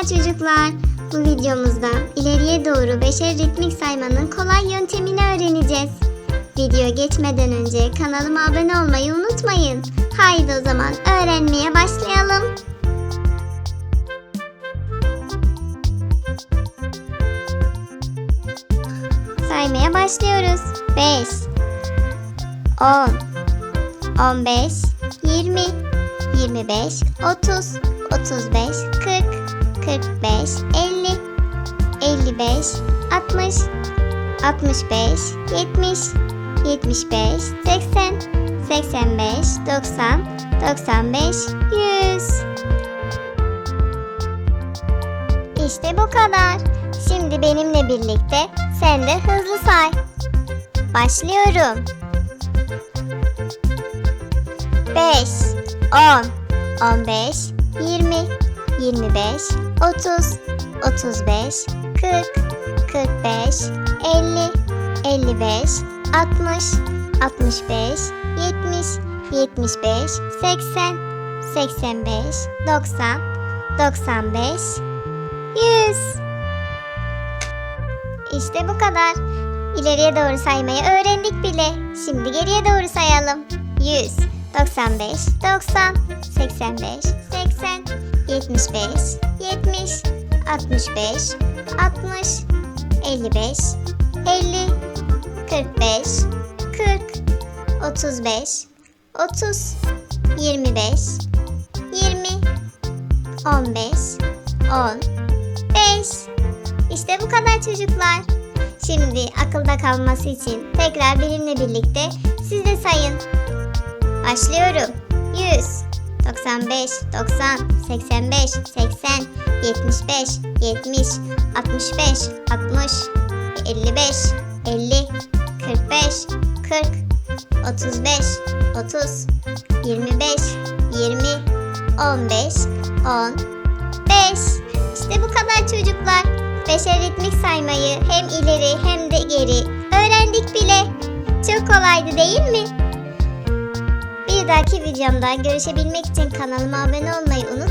çocuklar. Bu videomuzda ileriye doğru beşer ritmik saymanın kolay yöntemini öğreneceğiz. Video geçmeden önce kanalıma abone olmayı unutmayın. Haydi o zaman öğrenmeye başlayalım. Saymaya başlıyoruz. 5 10 15 20 25 30 35 40 45 50 55 60 65 70 75 80 85 90 95 100 İşte bu kadar. Şimdi benimle birlikte sen de hızlı say. Başlıyorum. 5 10 15 20 25 30 35 40 45 50 55 60 65 70 75 80 85 90 95 100 İşte bu kadar. İleriye doğru saymayı öğrendik bile. Şimdi geriye doğru sayalım. 100 95 90 85 80 75 70 65 60 55 50 45 40 35 30 25 20 15 10 5 İşte bu kadar çocuklar. Şimdi akılda kalması için tekrar benimle birlikte siz de sayın. Başlıyorum. 100 95 90 85 80 75 70 65 60 55 50 45 40 35 30 25 20 15 10 5 İşte bu kadar çocuklar. Beşer ritmik saymayı hem ileri hem de geri öğrendik bile. Çok kolaydı değil mi? Bir dahaki videomda görüşebilmek için kanalıma abone olmayı unutmayın.